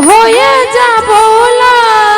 我也在跑了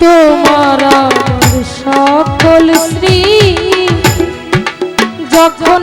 তোমার সকল শ্রী যখন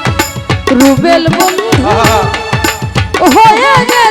রুবেল বন্ধু হয়ে গেল